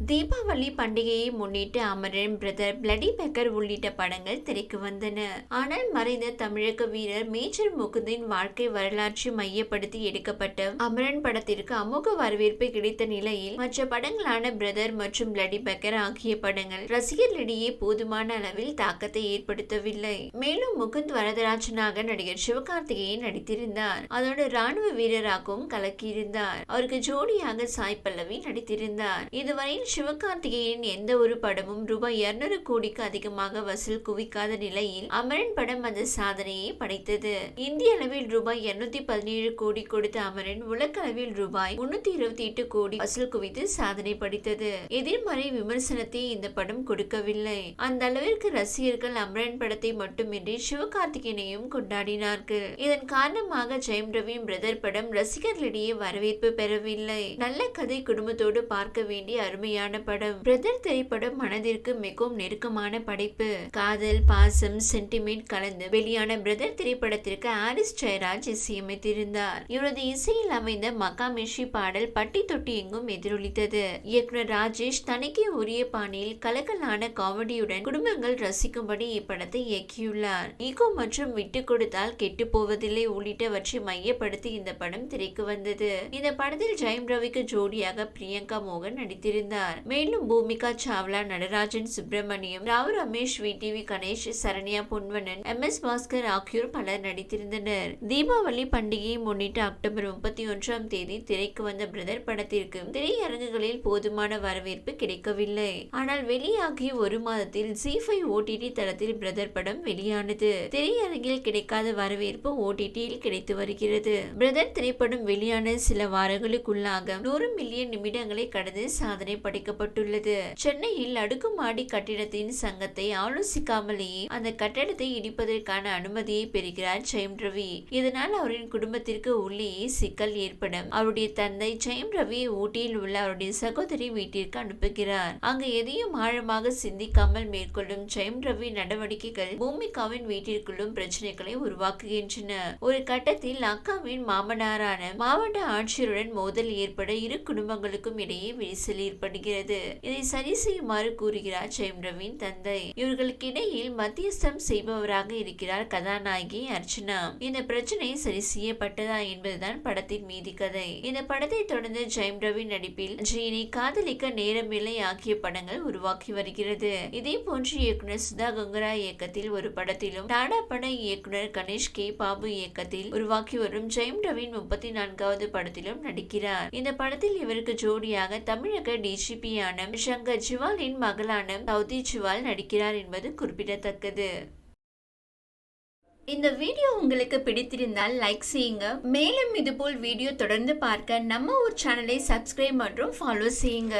தீபாவளி பண்டிகையை முன்னிட்டு Amaran brother bloody beggar உள்ளிட்ட படங்கள் திரைக்கு வந்தன. ஆனால் மறைந்த தமிழக வீரர் மேஜர் முகுந்தின் வாழ்க்கை வரலாற்றை மையப்படுத்தி எடுக்கப்பட்ட அமரன் படத்திற்கு அமோக வரவேற்பு கிடைத்த நிலையில் மற்ற படங்களான பிரதர் மற்றும் பிளடி பெக்கர் ஆகிய படங்கள் ரசிகர்களிடையே போதுமான அளவில் தாக்கத்தை ஏற்படுத்தவில்லை. மேலும் முகுந்த் வரதராஜனாக நடிகர் சிவகார்த்திகேயன் நடித்திருந்தார். அதோடு ராணுவ வீரராகவும் கலக்கியிருந்தார். அவருக்கு ஜோடியாக சாய் பல்லவி நடித்திருந்தார். இதுவரையில் சிவகார்த்திகேயன் எந்த ஒரு படமும் ரூபாய் இருநூறு கோடிக்கு அதிகமாக வசூல் குவிக்காத நிலையில் அமரன் படம் அந்த சாதனையை படைத்தது. இந்திய அளவில் ரூபாய் இருநூத்தி பதினேழு கோடி கொடுத்த அமரன் உலக அளவில் ரூபாய் முன்னூத்தி இருபத்தி எட்டு கோடி வசூல் குவித்து சாதனை படைத்தது. எதிர்மறை விமர்சனத்தை இந்த படம் கொடுக்கவில்லை. அந்த அளவிற்கு ரசிகர்கள் அமரன் படத்தை மட்டுமின்றி சிவகார்த்திகேயனையும் கொண்டாடினார்கள். இதன் காரணமாக ஜெயம் ரவியின் பிரதர் படம் ரசிகர்களிடையே வரவேற்பு பெறவில்லை. நல்ல கதை குடும்பத்தோடு பார்க்க வேண்டிய அருமையான படம். பிரதர் திரைப்படம் மனதிற்கு மிகவும் நெருக்கமான படைப்பு. காதல் பாசம் சென்டிமெண்ட் கலந்து வெளியான பிரதர் திரைப்படத்திற்கு ஆரிஸ் ஜெயராஜ் இசையமைத்திருந்தார். இவரது இசையில் அமைந்த மகாமிஷி பாடல் பட்டி தொட்டி எங்கும் எதிரொலித்தது. இயக்குனர் ராஜேஷ் தனக்கே உரிய பாணியில் கலக்கலான காமெடியுடன் குடும்பங்கள் ரசிக்கும்படி இப்படத்தை இயக்கியுள்ளார். ஈகோ மற்றும் விட்டு கொடுத்தால் கெட்டு போவதில்லை உள்ளிட்டவற்றை மையப்படுத்தி இந்த படம் திரைக்கு வந்தது. இந்த படத்தில் ஜெயம் ரவிக்கு ஜோடியாக பிரியங்கா மோகன் நடித்திருந்தார். நடித்தார் மேலும் Bhumika Chawla Natarajan Subramaniam Rao Ramesh V. T. V. Ganesh Saranya Ponvannan M. S. Bhaskar ஆகியோர் பலர் நடித்திருந்தனர். தீபாவளி பண்டிகையை முன்னிட்டு அக்டோபர் முப்பத்தி ஒன்றாம் தேதி திரைக்கு வந்த பிரதர் படத்திற்கு திரையரங்குகளில் போதுமான வரவேற்பு கிடைக்கவில்லை. ஆனால் வெளியாகிய ஒரு மாதத்தில் ஜி ஃபைவ் ஓடிடி தளத்தில் பிரதர் படம் வெளியானது. திரையரங்கில் கிடைக்காத வரவேற்பு ஓடிடியில் கிடைத்து வருகிறது. பிரதர் திரைப்படம் வெளியான சில வாரங்களுக்குள்ளாக நூறு மில்லியன் நிமிடங்களை கடந்து சாதனை படைக்கப்பட்டுள்ளது சென்னையில் அடுக்குமாடி கட்டிடத்தின் சங்கத்தை ஆலோசிக்காமலேயே அந்த கட்டடத்தை இடிப்பதற்கான அனுமதியை பெறுகிறார் ஜெயம் ரவி. இதனால் அவரின் குடும்பத்திற்கு உள்ளேயே சிக்கல் ஏற்படும். அவருடைய தந்தை ஜெயம் ரவி ஊட்டியில் உள்ள அவருடைய சகோதரி வீட்டிற்கு அனுப்புகிறார். அங்கு எதையும் ஆழமாக சிந்திக்காமல் மேற்கொள்ளும் ஜெயம் ரவி நடவடிக்கைகள் பூமிகாவின் வீட்டிற்குள்ளும் பிரச்சனைகளை உருவாக்குகின்றன. ஒரு கட்டத்தில் அக்காவின் மாமனாரான மாவட்ட ஆட்சியருடன் மோதல் ஏற்பட இரு குடும்பங்களுக்கும் இடையே விரிசல் ஏற்படுகிறது. இதை சரி செய்யுமாறு கூறுகிறார் ஜெயம் ரவியின் தந்தை. இவர்களுக்கு இடையில் மத்தியஸ்தம் செய்பவராக இருக்கிறார் கதாநாயகி அர்ச்சனா. இந்த பிரச்சனை சரி செய்யப்பட்டதா என்பதுதான் படத்தின் மீதி கதை. இந்த படத்தை தொடர்ந்து ஜெயம் ரவி நடிப்பில் ஜீனி காதலிக்க நேரமில்லை ஆகிய படங்கள் உருவாக்கி வருகிறது. இதே போன்று இயக்குனர் சுதா கங்கரா இயக்கத்தில் ஒரு படத்திலும் டாடா பட இயக்குனர் கணேஷ் கே பாபு இயக்கத்தில் உருவாக்கி வரும் ஜெயம் ரவியின் முப்பத்தி நான்காவது படத்திலும் நடிக்கிறார். இந்த படத்தில் இவருக்கு ஜோடியாக தமிழக டிஜி டிஜிபியான சங்கர் ஜிவாலின் மகளான சவுதி ஜிவால் நடிக்கிறார் என்பது குறிப்பிடத்தக்கது. இந்த வீடியோ உங்களுக்கு பிடித்திருந்தால் லைக் செய்யுங்க. மேலும் இதுபோல் வீடியோ தொடர்ந்து பார்க்க நம்ம ஒரு சேனலை சப்ஸ்கிரைப் மற்றும் ஃபாலோ செய்யுங்க.